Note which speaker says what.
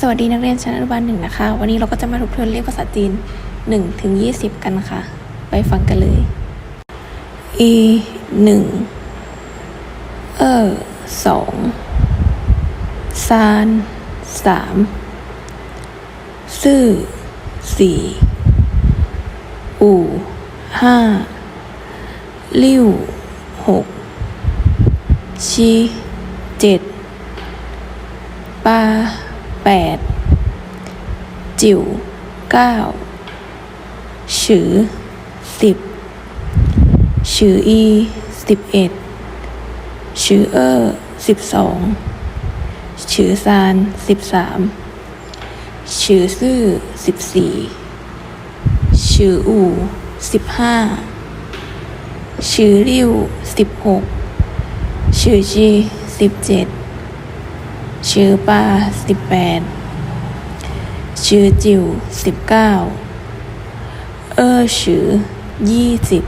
Speaker 1: สวัสดีนักเรียนชั้นอนุบาลหนึ่งนะคะ วันนี้เราก็จะมาทบทวนเลขภาษาจีนหนึ่งถึงยี่สิบกันค่ะ ไปฟังกันเลย e หนึ่งเออสองซานสามซื่อสี่อู่ห้าลิ่วหกชีเจ็ดปา แปดจิ๋วเก้าฉือสิบฉืออีสิบเอ็ดฉือเออสิบสองฉือซานสิบสามฉือซื่อสิบสี่ฉืออู่สิบห้าฉือริ้วสิบหกฉือจีสิบเจ็ด ชื่อป้าสิบแปดชื่อจิวสิบเก้าเออชื่อยี่สิบ